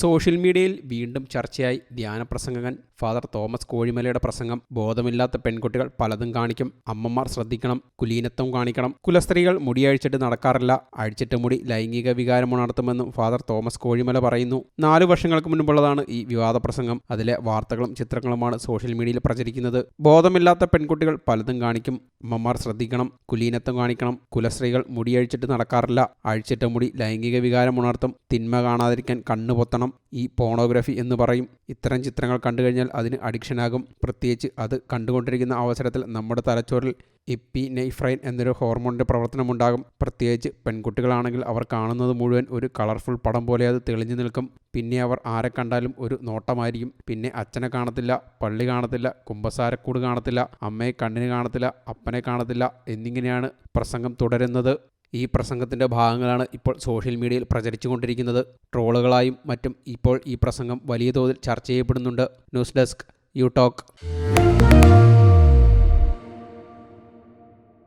Social മീഡിയയിൽ വീണ്ടും ചർച്ചയായി ധ്യാന പ്രസംഗകൻ ഫാദർ തോമസ് കോഴിമലയുടെ പ്രസംഗം ബോധമില്ലാത്ത പെൺകുട്ടികൾ പലതും കാണിക്കും. അമ്മമാർ ശ്രദ്ധിക്കണം കുലീനത്വം കാണിക്കണം. കുലസ്ത്രീകൾ മുടി മുടിയഴിച്ചിട്ട് നടക്കാറില്ല. അഴിച്ചിട്ട് മുടി ലൈംഗിക വികാരം ഉണർത്തുമെന്നും ഫാദർ തോമസ് കോഴിമല പറയുന്നു. നാലു വർഷങ്ങൾക്ക് മുൻപുള്ളതാണ് ഈ വിവാദ പ്രസംഗം. അതിലെ വാർത്തകളും ചിത്രങ്ങളുമാണ് സോഷ്യൽ മീഡിയയിൽ പ്രചരിക്കുന്നത്. ബോധമില്ലാത്ത പെൺകുട്ടികൾ പലതും കാണിക്കും. അമ്മമാർ ശ്രദ്ധിക്കണം കുലീനത്വം കാണിക്കണം. കുലസ്ത്രീകൾ മുടി മുടിയഴിച്ചിട്ട് നടക്കാറില്ല. അഴിച്ചിട്ട് മുടി ലൈംഗിക വികാരം ഉണർത്തും. തിന്മ കാണാതിരിക്കാൻ കണ്ണു പൊത്തണം ഈ പോണോഗ്രഫി എന്ന് പറയും. ഇത്തരം ചിത്രങ്ങൾ കണ്ടു കഴിഞ്ഞാൽ അതിന് അഡിക്ഷനാകും പ്രത്യേകിച്ച് അത് കണ്ടുകൊണ്ടിരിക്കുന്ന അവസരത്തിൽ നമ്മുടെ തലച്ചോറിൽ എപ്പിനെഫ്രൈൻ എന്നൊരു ഹോർമോണിന്റെ പ്രവർത്തനമുണ്ടാകും പ്രത്യേകിച്ച് പെൺകുട്ടികളാണെങ്കിൽ അവർ കാണുന്നത് മുഴുവൻ ഒരു കളർഫുൾ പടം പോലെ അത് തെളിഞ്ഞു നിൽക്കും. പിന്നെ അവർ ആരെ കണ്ടാലും ഒരു നോട്ടമായിരിക്കും. പിന്നെ അച്ഛനെ കാണത്തില്ല പള്ളി കാണത്തില്ല കുമ്പസാരക്കൂട് കാണത്തില്ല അമ്മയെ കണ്ണിന് കാണത്തില്ല അപ്പനെ കാണത്തില്ല എന്നിങ്ങനെയാണ് പ്രസംഗം തുടരുന്നത്. ഈ പ്രസംഗത്തിന്റെ ഭാഗങ്ങളാണ് ഇപ്പോൾ സോഷ്യൽ മീഡിയയിൽ പ്രചരിച്ചുകൊണ്ടിരിക്കുന്നത്. ട്രോളുകളായും മറ്റും ഇപ്പോൾ ഈ പ്രസംഗം വലിയ തോതിൽ ചർച്ച ചെയ്യപ്പെടുന്നുണ്ട്. News desk you talk.